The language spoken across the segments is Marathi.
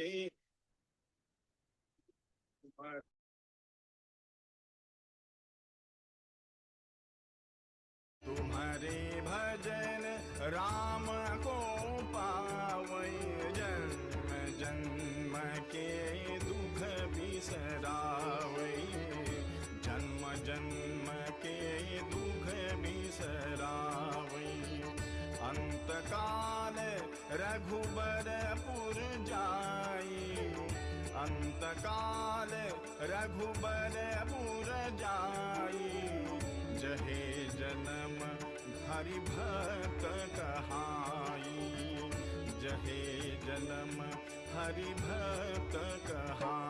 के तुम्हारे भजन राम रघुबरपुर जाई। अंतकाल रघुबरपुर जाई। जहे जन्म हरि भक्त कहाई। जहे जन्म हरि भक्त कहाई।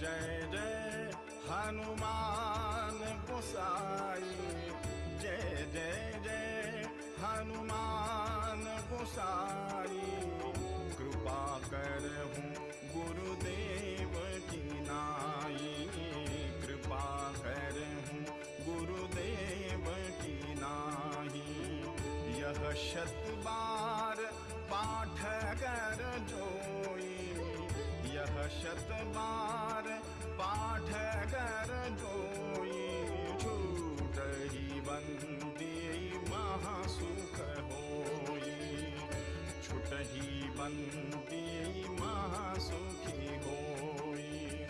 जय जय हनुमान गोसाई। जय जय जय हनुमान गोसाई। कृपा कर हूँ गुरुदेव की नाई। कृपा कर हूँ गुरुदेव की नाही यह शत बार पाठ कर जोई। यह शत बार पाठ कर जोई छूट ही बंदी महासुख होई छुट ही बंदी महासुखी होई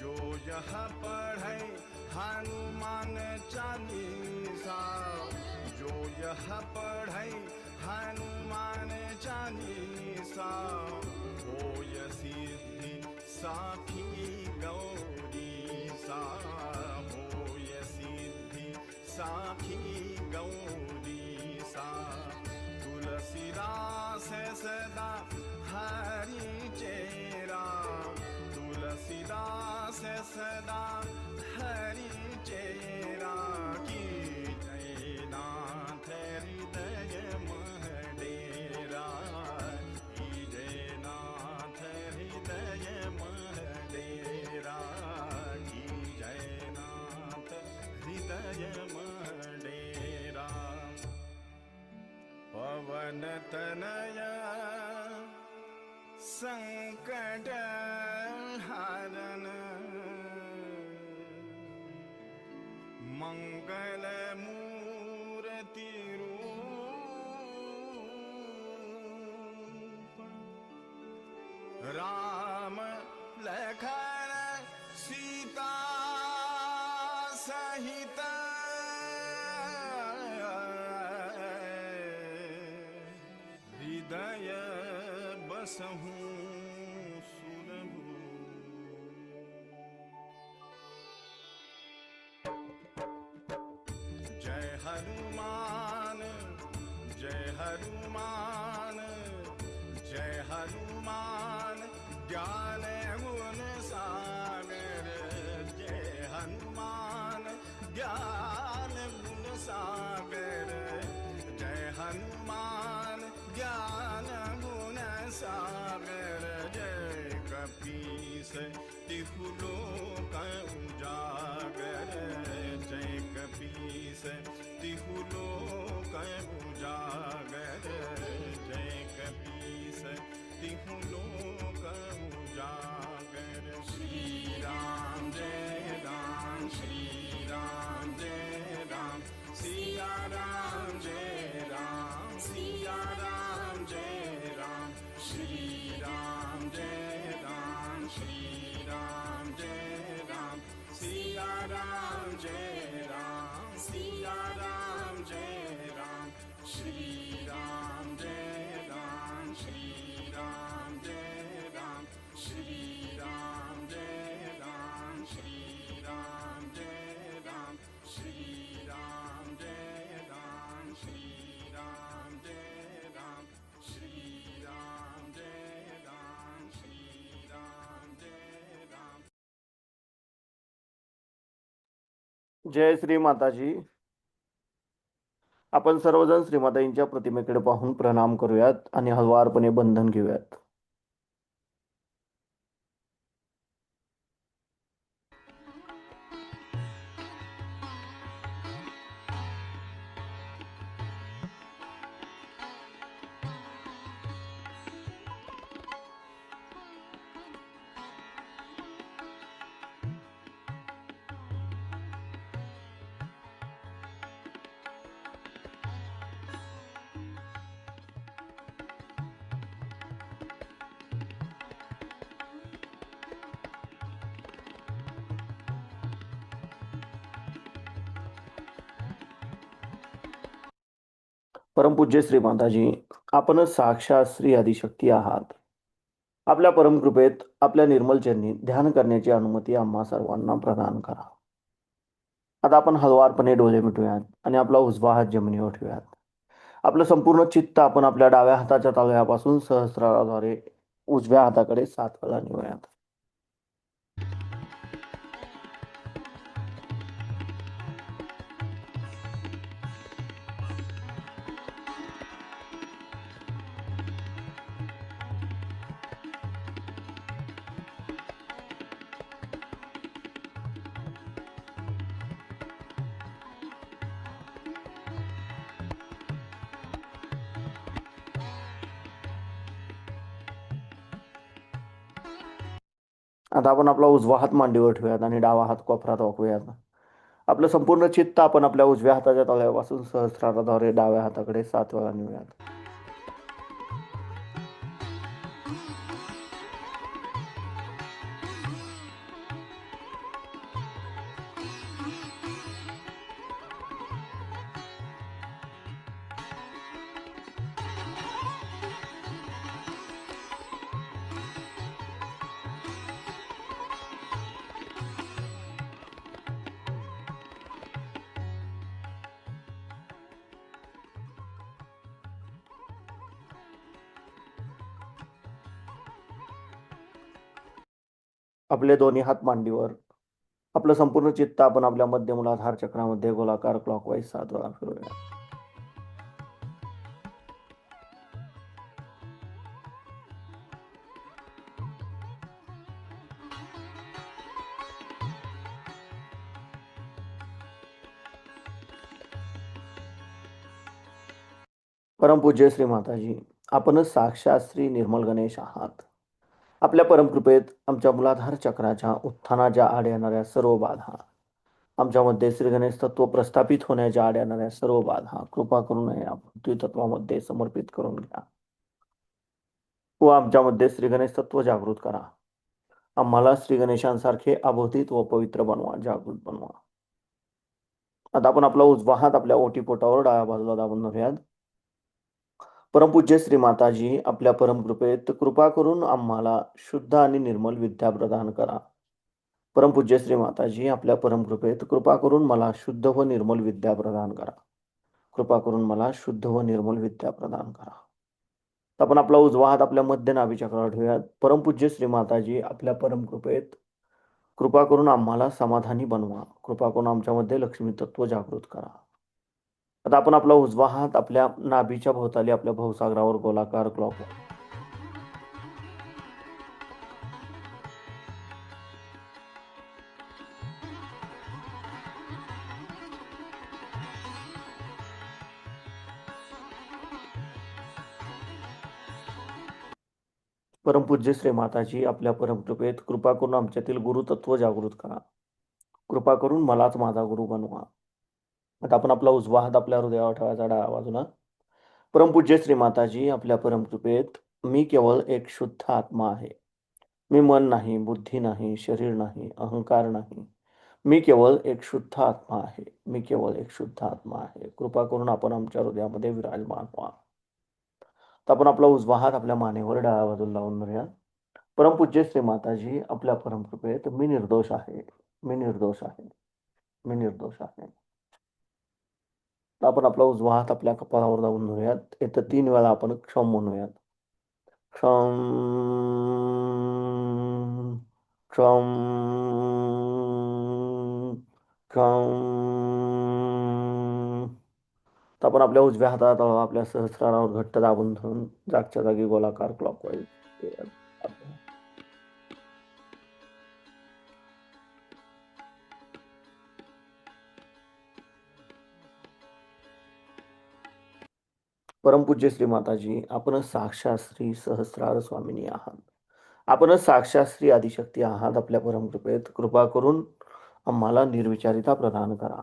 जो यह पढ़े हनुमान चालीसा, जो यह पढ़े हनुमान चालीसा होय सिद्धि साखी साखी गौरी सा तुलसीदास सदा हरि चेरा तुलसीदास सदा हरि चेरा या संकट हरन मङ्गलमूरतिरो रा हनुमान जय हनुमान ज्ञान गुण सागर जय हनुमान ज्ञान गुण सागर जय हनुमान ज्ञान गुण सागर जय कपीस तिहुलोक उजागर जय कपीस तिहुलोक श्री राम जय राम श्री राम जय राम सिया राम जय राम सिया राम जय राम श्री जय श्री माताजी. आपण सर्वजण श्रीमाताईंच्या प्रतिमेकडे पाहून प्रणाम करूयात आणि हलवारपणे बंधन घेऊयात. परमपूज्य श्री माताजी आपणच साक्षात श्री आदिशक्ती आहात. आपल्या परमकृपेत आपल्या निर्मलचरणी ध्यान करण्याची अनुमती आम्हा सर्वांना प्रदान करा. आता आपण हलवारपणे डोळे मिटूयात आणि आपला उजवा हात जमिनीवर ठेवूयात. आपलं संपूर्ण चित्त आपण आपल्या डाव्या हाताच्या तालव्यापासून सहस्राराद्वारे उजव्या हाताकडे सात वेळा नेऊयात आता आपण आपला उजवा हात मांडीवर ठेवूयात आणि डावा हात कोपरात वाकूयात आपलं संपूर्ण चित्त आपण आपल्या उजव्या हाताच्या तळ्यापासून सहस्राराद्वारे डाव्या हाताकडे सात वेळा नेऊयात. आपले दोन्ही हात मांडीवर. आपलं संपूर्ण चित्त आपण आपल्या मध्य मुलाधार चक्रामध्ये गोलाकार क्लॉकवाईज सात वेळा फिरूया परमपूज्य श्री माताजी आपणच साक्षात श्री निर्मल गणेश आहात. आपल्या परमकृपेत आमच्या मुलाधार चक्राच्या उत्थानाच्या आड येणाऱ्या सर्व बाधा आमच्यामध्ये श्री गणेश तत्व प्रस्थापित होण्याच्या आड येणाऱ्या सर्व बाधा कृपा करून या पृथ्वी तत्वामध्ये समर्पित करून घ्या. व आमच्यामध्ये श्री गणेश तत्व जागृत करा. आम्हाला श्री गणेशांसारखे अबोधित व पवित्र बनवा जागृत बनवा. आता आपण आपला उजवा हात आपल्या ओटीपोटावर डाव्या बाजूला दाबून धरूयात. परमपूज्य श्री माताजी आपल्या परमकृपेत कृपा करून आम्हाला शुद्ध आणि निर्मल विद्या प्रदान करा. परमपूज्य श्री माताजी आपल्या परमकृपेत कृपा करून मला शुद्ध व निर्मल विद्या प्रदान करा. कृपा करून मला शुद्ध व निर्मल विद्या प्रदान करा. तर आपण आपला उजवा हात आपल्या मध्य नाभी चक्रावर ठेवूयात. परमपूज्य श्री माताजी आपल्या परमकृपेत कृपा करून आम्हाला समाधानी बनवा. कृपा करून आमच्यामध्ये लक्ष्मी तत्व जागृत करा. आता आपण आपला उजवा हात आपल्या नाभीच्या भोवताली आपल्या भवसागरावर गोलाकार क्लॉक परमपूज्य श्री माताजी आपल्या परमकृपेत कृपा करून आमच्यातील गुरुतत्व जागृत करा. कृपा करून मलाच माझा गुरु बनवा. आता आपण आपला उजवा हात आपल्या हृदयावर ठेवायचा डाव्या बाजूला परमपूज्य श्री माताजी आपल्या परमकृपेत मी केवळ एक शुद्ध आत्मा आहे. मी मन नाही बुद्धी नाही शरीर नाही अहंकार नाही. मी केवळ एक शुद्ध आत्मा आहे. मी केवळ एक शुद्ध आत्मा आहे. कृपा करून आपण आमच्या हृदयामध्ये विराजमान व्हा. तर आपण आपला उजवा हात आपल्या मानेवर डाव्या बाजूला लावून धरूया. परमपूज्य श्री माताजी आपल्या परमकृपेत मी निर्दोष आहे. मी निर्दोष आहे. मी निर्दोष आहे. आपण आपला उजवा हात आपल्या कपाळावर दाबून धरूयात. येतं तीन वेळा आपण क्षम म्हणूयात. क्षम क्षम क्षम. तर आपण आपल्या उजव्या हातात आपल्या सहस्रारावर घट्ट दाबून धरून जागच्या जागी गोलाकार क्लॉक वाईज परमपूज्य श्री माताजी आपण साक्षात श्री सहस्रार स्वामिनी आहात. आपण साक्षात श्री आदिशक्ती आहात आपल्या परमकृपेत. कृपा करून आम्हाला निर्विचारिता प्रदान करा.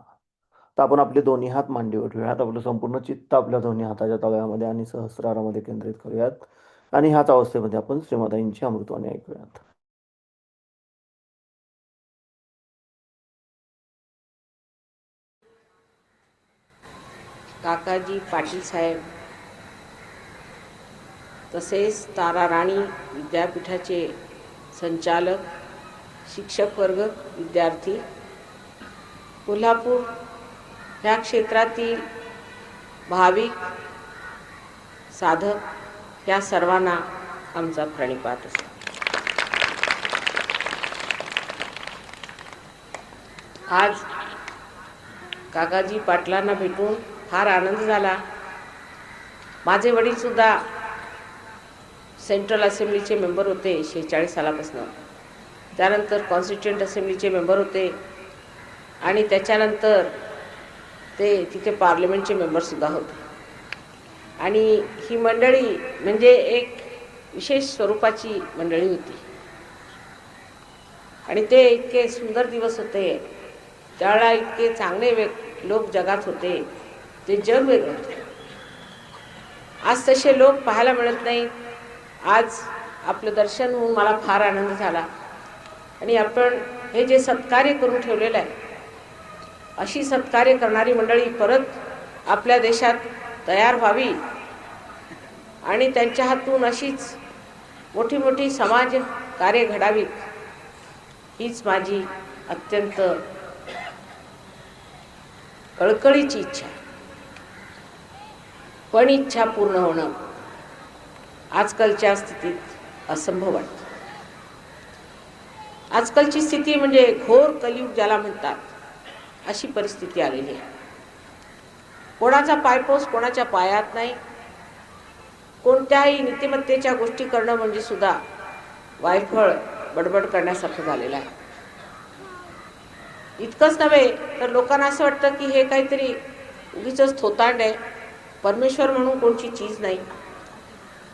तर आपण आपले दोन्ही हात मांडीवर ठेवूयात. आपलं संपूर्ण चित्त आपल्या दोन्ही हाताच्या तळ्यामध्ये आणि सहस्रारामध्ये केंद्रित करूयात. आणि ह्याच अवस्थेमध्ये आपण श्रीमाताईंची अमृतवाणी ऐकूयात. काकाजी पाटील साहेब तसेच तारा राणी विद्यापीठाचे संचालक शिक्षक वर्ग विद्यार्थी. कोल्हापूर ह्या क्षेत्रातील भाविक साधक या सर्वांना आमचा प्रणिपात असतो. आज काकाजी पाटलांना भेटून फार आनंद झाला. माझे वडीलसुद्धा सेंट्रल असेंब्लीचे मेंबर होते शेहेचाळीस सालापासून. त्यानंतर कॉन्स्टिट्युएंट असेंब्लीचे मेंबर होते आणि त्याच्यानंतर ते तिथे पार्लमेंटचे मेंबरसुद्धा होते. आणि ही मंडळी म्हणजे एक विशेष स्वरूपाची मंडळी होती. आणि ते इतके सुंदर दिवस होते. त्यावेळेला इतके चांगले वे लोक जगात होते. ते जग वेगळे होते. आज तसे लोक पाहायला मिळत नाहीत. आज आपलं दर्शन होऊन मला फार आनंद झाला. आणि आपण हे जे सत्कार्य करून ठेवलेलं आहे अशी सत्कार्य करणारी मंडळी परत आपल्या देशात तयार व्हावी आणि त्यांच्या हातून अशीच मोठी मोठी समाज कार्य घडावीत हीच माझी अत्यंत कळकळीची इच्छा पण इच्छा पूर्ण होणं आजकालच्या स्थितीत असंभव वाटतं. आजकालची स्थिती म्हणजे घोर कलियुग ज्याला म्हणतात अशी परिस्थिती आलेली आहे. कोणाचा पायपोस कोणाच्या पायात नाही. कोणत्याही नीतिमत्तेच्या गोष्टी करणं म्हणजे सुद्धा वायफळ बडबड करण्यासारखं झालेलं आहे. इतकंच नव्हे तर लोकांना असं वाटतं की हे काहीतरी उगीच थोतांड आहे. परमेश्वर म्हणून कोणची चीज नाही.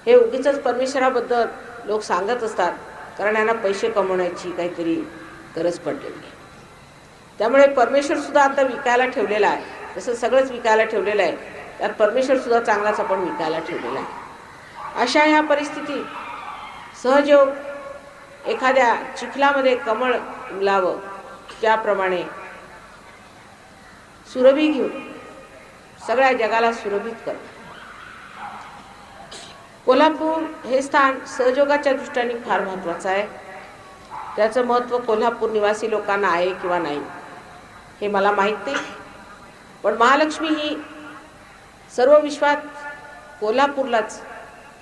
हे उगीच परमेश्वराबद्दल लोक सांगत असतात कारण यांना पैसे कमवण्याची काहीतरी गरज पडलेली आहे. त्यामुळे परमेश्वरसुद्धा आता विकायला ठेवलेला आहे. जसं सगळंच विकायला ठेवलेलं आहे त्यात परमेश्वरसुद्धा चांगलाच आपण विकायला ठेवलेला आहे. अशा ह्या परिस्थितीत सहजोग एखाद्या चिखलामध्ये कमळ लावं त्याप्रमाणे सुरभी घेऊन सगळ्या जगाला सुरभित कर कोल्हापूर हे स्थान सहयोगाच्या दृष्टीने फार महत्त्वाचं आहे. त्याचं महत्त्व कोल्हापूर निवासी लोकांना आहे किंवा नाही हे मला माहीत नाही. पण महालक्ष्मी ही सर्व विश्वात कोल्हापूरलाच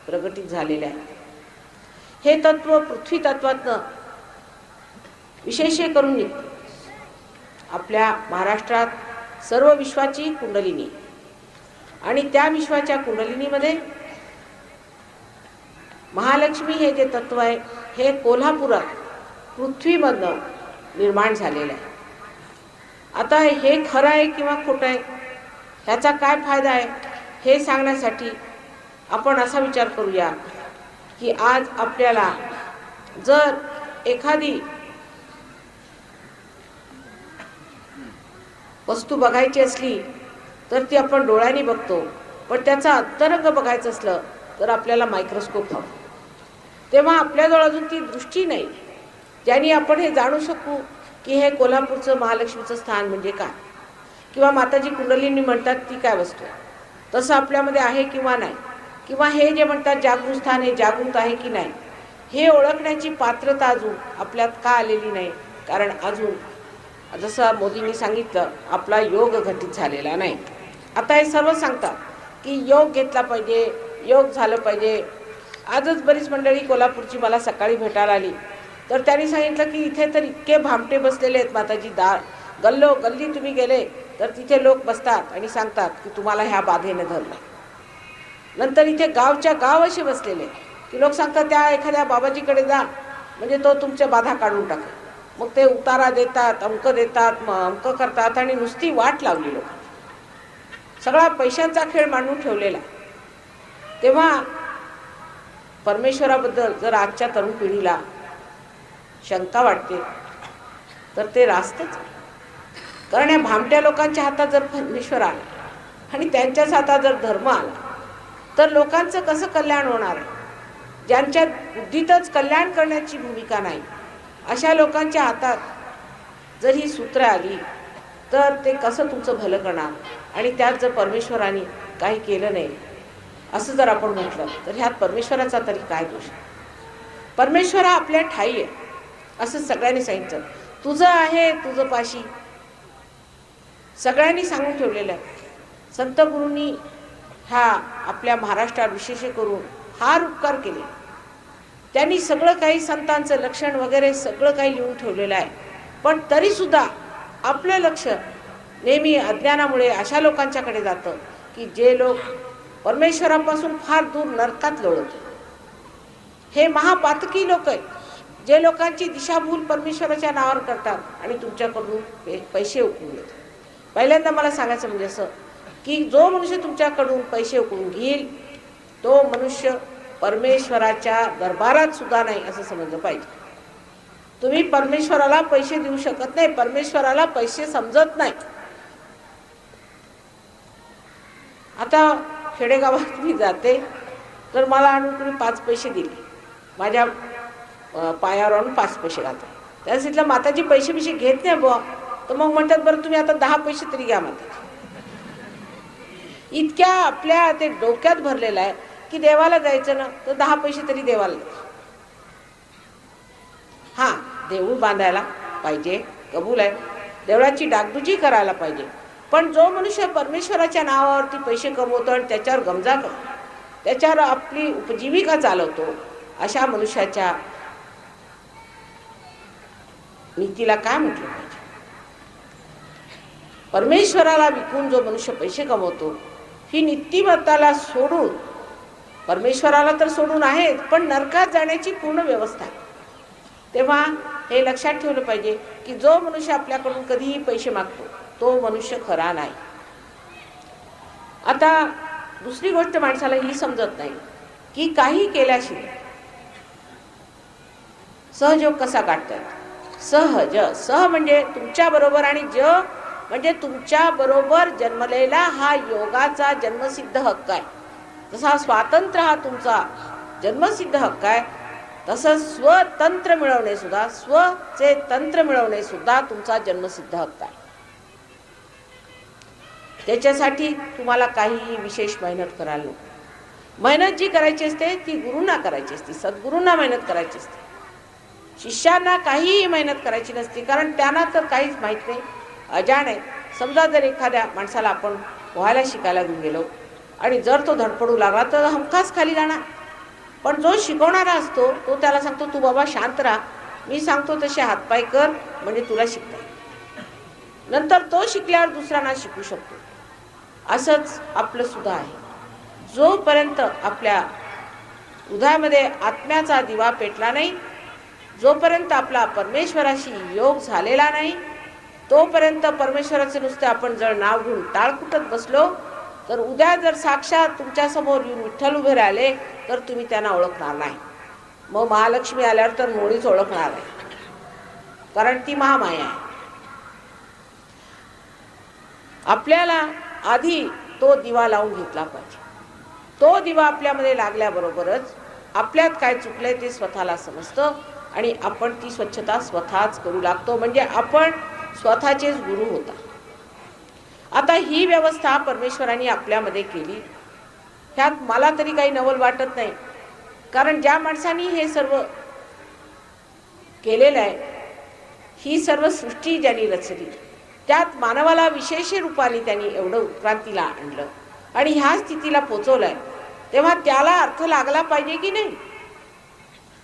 प्रगटित झालेले आहे. हे तत्व पृथ्वी तत्वातनं विशेष करून निघते. आपल्या महाराष्ट्रात सर्व विश्वाची कुंडलिनी. आणि त्या विश्वाच्या कुंडलिनीमध्ये महालक्ष्मी हे जे तत्व आहे हे कोल्हापुरात पृथ्वीमधनं निर्माण झालेलं आहे. आता हे खरं आहे किंवा खोटं आहे ह्याचा काय फायदा आहे हे सांगण्यासाठी आपण असा विचार करूया की आज आपल्याला जर एखादी वस्तू बघायची असली तर ती आपण डोळ्यांनी बघतो. पण त्याचा अंतरंग बघायचं असलं तर आपल्याला मायक्रोस्कोप हवं. तेव्हा आपल्याजवळ अजून ती दृष्टी नाही. ज्याने आपण हे जाणू शकू की हे कोल्हापूरचं महालक्ष्मीचं स्थान म्हणजे काय? किंवा माताजी कुंडलींनी म्हणतात ती काय वस्तू? आहे तसं आपल्यामध्ये आहे किंवा नाही? किंवा हे जे म्हणतात जागृत स्थान हे जागृत आहे की नाही? हे ओळखण्याची पात्रता अजून आपल्यात का आलेली नाही? कारण अजून जसं मोदींनी सांगितलं आपला योग घटित झालेला नाही. आता हे सर्व सांगतात की योग घेतला पाहिजे योग झालं पाहिजे आजच बरीच मंडळी कोल्हापूरची मला सकाळी भेटायला आली. तर त्यांनी सांगितलं की इथे तर इतके भामटे बसलेले आहेत माताजी दाळ गल्लो गल्ली तुम्ही गेले तर तिथे लोक बसतात आणि सांगतात की तुम्हाला ह्या बाधेने धरलं. नंतर इथे गावच्या गाव असे बसलेले की लोक सांगतात त्या एखाद्या बाबाजीकडे जा म्हणजे तो तुमच्या बाधा काढून टाकेल. मग ते उतारा देतात अंक देतात मग अंक करतात आणि नुसती वाट लावली लोक सगळा पैशांचा खेळ मांडून ठेवलेला. तेव्हा परमेश्वराबद्दल जर आजच्या तरुण पिढीला शंका वाटते तर ते रास्तच. कारण या भामट्या लोकांच्या हातात जर परमेश्वर आला आणि त्यांच्याच हातात जर धर्म आला तर लोकांचं कसं कल्याण होणार? आहे ज्यांच्या बुद्धीतच कल्याण करण्याची भूमिका नाही अशा लोकांच्या हातात जर ही सूत्र आली तर ते कसं तुमचं भलं करणार? आणि त्यात जर परमेश्वराने काही केलं नाही असं जर आपण म्हटलं तर ह्यात परमेश्वराचा तरी काय दोष परमेश्वर हा आपल्या ठाई आहे असं सगळ्यांनी सांगितलं. तुझं आहे तुझं पाशी. सगळ्यांनी सांगून ठेवलेलं आहे. संत गुरूंनी ह्या आपल्या महाराष्ट्रात विशेष करून फार उपकार केले. त्यांनी सगळं काही संतांचं लक्षण वगैरे सगळं काही लिहून ठेवलेलं आहे. पण तरीसुद्धा आपलं लक्ष नेहमी अज्ञानामुळे अशा लोकांच्याकडे जातं की जे लोक परमेश्वरापासून फार दूर नरकात लोळत. हे महापातकी लोक आहेत. जे लोकांची दिशाभूल परमेश्वराच्या नावावर करतात आणि तुमच्याकडून पैसे उकळून घेतात. पहिल्यांदा मला सांगायचं म्हणजे असं की जो मनुष्य तुमच्याकडून पैसे उकळून घेईल तो मनुष्य परमेश्वराच्या दरबारात सुद्धा नाही असं समजलं पाहिजे. तुम्ही परमेश्वराला पैसे देऊ शकत नाही परमेश्वराला पैसे समजत नाही. आता खेडेगावात मी जाते तर मला आणून तुम्ही पाच पैसे दिले. माझ्या पायावर आणून पाच पैसे घालते त्याच तिथल्या माताजी पैसे पैसे घेत नाही बुवा. तर मग म्हणतात बरं तुम्ही आता दहा पैसे तरी घ्या माताजी इतक्या आपल्या ते डोक्यात भरलेलं आहे की देवाला जायचं ना तर दहा पैसे तरी देवाला हां देऊळ बांधायला पाहिजे कबूल आहे. देवळाची डागडुजी करायला पाहिजे. पण जो मनुष्य परमेश्वराच्या नावावरती पैसे कमवतो आणि त्याच्यावर गमजा त्याच्यावर आपली उपजीविका चालवतो अशा मनुष्याच्या नीतीला काय म्हटलं पाहिजे? परमेश्वराला विकून जो मनुष्य पैसे कमवतो ही नीतिमत्ताला सोडून परमेश्वराला तर सोडून आहेत पण नरकात जाण्याची पूर्ण व्यवस्था तेव्हा हे लक्षात ठेवलं पाहिजे की जो मनुष्य आपल्याकडून कधीही पैसे मागतो तो मनुष्य खरा नाही. आता दुसरी गोष्ट माणसाला ही समजत नाही की काही केल्याशिवाय सहयोग कसा काढतात? सहज. सह म्हणजे तुमच्या बरोबर आणि ज म्हणजे तुमच्या बरोबर जन्मलेला हा योगाचा जन्मसिद्ध हक्क आहे. जसा स्वातंत्र्य हा तुमचा जन्मसिद्ध हक्क आहे तसंच स्वतंत्र मिळवणे सुद्धा स्वचे तंत्र मिळवणे सुद्धा तुमचा जन्मसिद्ध हक्क आहे. त्याच्यासाठी तुम्हाला काहीही विशेष मेहनत करायला नको. मेहनत जी करायची असते ती गुरुंना करायची असते सद्गुरूंना मेहनत करायची असते. शिष्यांना काहीही मेहनत करायची नसते कारण त्यांना तर काहीच माहीत नाही अजाण आहे. समजा जर एखाद्या माणसाला आपण पोहायला शिकायला घेऊन गेलो आणि जर तो धडपडू लागला तर हमखास खाली जाणार. पण जो शिकवणारा असतो तो त्याला सांगतो तू बाबा शांत राहा. मी सांगतो तसे हातपाय कर म्हणजे तुला शिकता येईल. नंतर तो शिकल्यावर दुसऱ्यांना शिकू शकतो. असंच आपलं सुद्धा आहे. जोपर्यंत आपल्या हृदयामध्ये आत्म्याचा दिवा पेटला नाही जोपर्यंत आपला परमेश्वराशी योग झालेला नाही तोपर्यंत परमेश्वराचे नुसते आपण जर नाव घेऊन टाळकुटत बसलो तर उद्या जर साक्षात तुमच्यासमोर येऊन विठ्ठल उभे राहिले तर तुम्ही त्यांना ओळखणार नाही. मग महालक्ष्मी आल्यावर तर मुळीच ओळखणार आहे कारण ती महामाया आहे. आपल्याला आधी तो दिवा लावून घेतला पाहिजे. तो दिवा आपल्यामध्ये लागल्याबरोबरच आपल्यात काय चुकलंय ते स्वतःला समजतं आणि आपण ती स्वच्छता स्वतःच करू लागतो. म्हणजे आपण स्वतःचेच गुरु होता. आता ही व्यवस्था परमेश्वराने आपल्यामध्ये केली. ह्यात मला तरी काही नवल वाटत नाही. कारण ज्या माणसांनी हे सर्व केलेलं आहे ही सर्व सृष्टी ज्यांनी रचली त्यात मानवाला विशेष रूपाने त्यांनी एवढं उत्क्रांतीला आणलं आणि ह्या स्थितीला पोचवलंय. तेव्हा त्याला अर्थ लागला पाहिजे की नाही?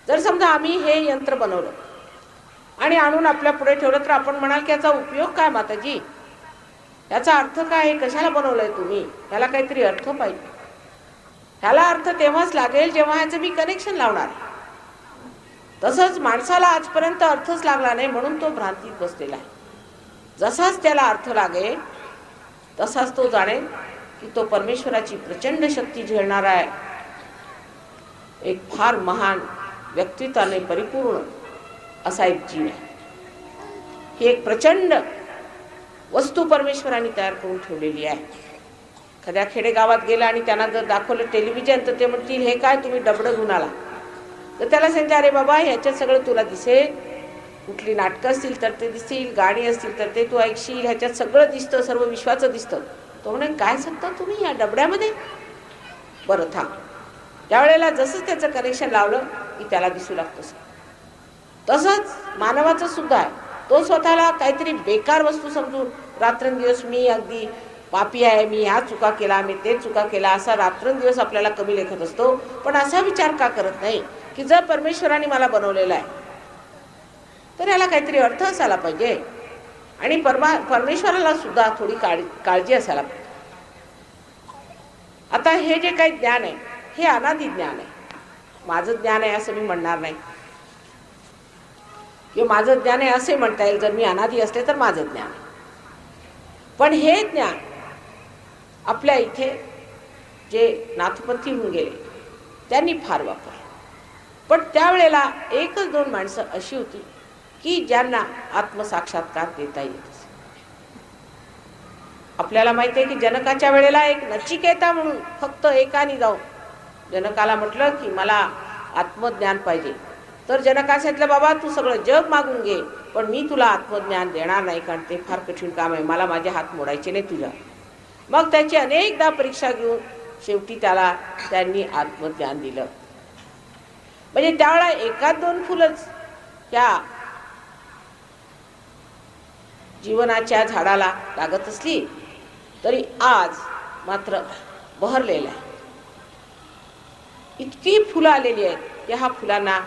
जर समजा आम्ही हे यंत्र बनवलं आणि आणून आपल्या पुढे ठेवलं तर आपण म्हणाल की याचा उपयोग काय माताजी? याचा अर्थ काय आहे? कशाला बनवलंय तुम्ही? ह्याला काहीतरी अर्थ पाहिजे. ह्याला अर्थ तेव्हाच लागेल जेव्हा ह्याचं मी कनेक्शन लावणार. तसंच माणसाला आजपर्यंत अर्थच लागला नाही म्हणून तो भ्रांतीत बसलेला आहे. जसाच त्याला अर्थ लागेल तसाच तो जाणेल की तो परमेश्वराची प्रचंड शक्ती झेलणारा आहे. एक फार महान व्यक्तित्वाने परिपूर्ण असा एक जीव आहे. ही एक प्रचंड वस्तू परमेश्वराने तयार करून ठेवलेली आहे. एखाद्या खेडेगावात गेला आणि त्यांना जर दाखवलं टेलिव्हिजन तर ते म्हणतील हे काय तुम्ही डबडं घेऊन आला? तर त्याला सांगते अरे बाबा ह्याच्यात सगळं तुला दिसेल. कुठली नाटकं असतील तर ते दिसतील गाणी असतील तर ते तू ऐकशील ह्याच्यात सगळं दिसतं सर्व विश्वाचं दिसतं. तो म्हणे काय सांगता तुम्ही या डबड्यामध्ये बरं थांब. त्यावेळेला जसंच त्याचं कनेक्शन लावलं की त्याला दिसू लागतं तसंच मानवाचं सुद्धा आहे. तो स्वतःला काहीतरी बेकार वस्तू समजून रात्रंदिवस मी अगदी पापी आहे मी ह्या चुका केला मी ते चुका केला असा रात्रंदिवस आपल्याला कमी लेखत असतो. पण असा विचार का करत नाही की जर परमेश्वराने मला बनवलेला आहे तर याला काहीतरी अर्थ असायला पाहिजे. आणि परमा परमेश्वराला सुद्धा थोडी काळ काळजी असायला पाहिजे. आता हे जे काही ज्ञान आहे हे अनादी ज्ञान आहे. माझं ज्ञान आहे असं मी म्हणणार नाही. किंवा माझं ज्ञान आहे असे म्हणता येईल. जर मी अनादी असले तर माझं ज्ञान आहे. पण हे ज्ञान आपल्या इथे जे नाथपंथी होऊन गेले त्यांनी फार वापरलं. पण त्यावेळेला एकच दोन माणसं अशी होती की ज्यांना आत्मसाक्षात्कार देता येत असे. आपल्याला माहिती आहे की जनकाच्या वेळेला एक नचिकेता म्हणून फक्त एकाने जाऊन जनकाला म्हटलं की मला आत्मज्ञान पाहिजे. तर जनका सांगितलं बाबा तू सगळं जग मागून घे पण मी तुला आत्मज्ञान देणार नाही कारण ते फार कठीण काम आहे. मला माझे हात मोडायचे नाही तुझ्या. मग त्याची अनेकदा परीक्षा घेऊन शेवटी त्याला त्यांनी आत्मज्ञान दिलं. म्हणजे त्यावेळा एकाच दोन फुलंच त्या जीवनाच्या झाडाला लागत असली तरी आज मात्र बहरलेलं आहे. इतकी फुलं आलेली आहेत की हा फुलांना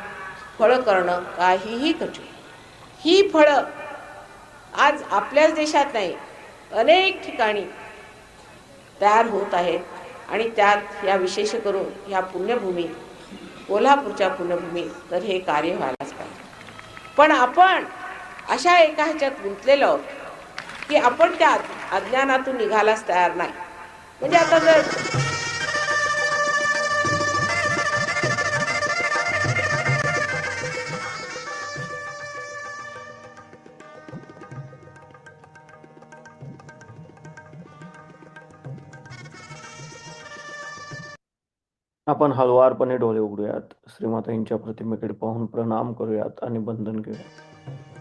फळं करणं काहीही कठीण ही फळं आज आपल्याच देशात नाही अनेक ठिकाणी तयार होत आहेत आणि त्यात या विशेष करून ह्या पुण्यभूमी कोल्हापूरच्या पुण्यभूमी तर हे कार्य व्हायलाच पाहिजे. पण आपण अशा एका ह्याच्यात गुंतलेलो आहोत की आपण त्या अज्ञानातून निघायलाच तयार नाही. म्हणजे आता जर आपण हळुवारपणे डोळे उघडूयात. श्रीमाताईंच्या प्रतिमेकडे पाहून प्रणाम करूयात आणि बंधन घेऊयात.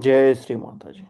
जय श्री माताजी.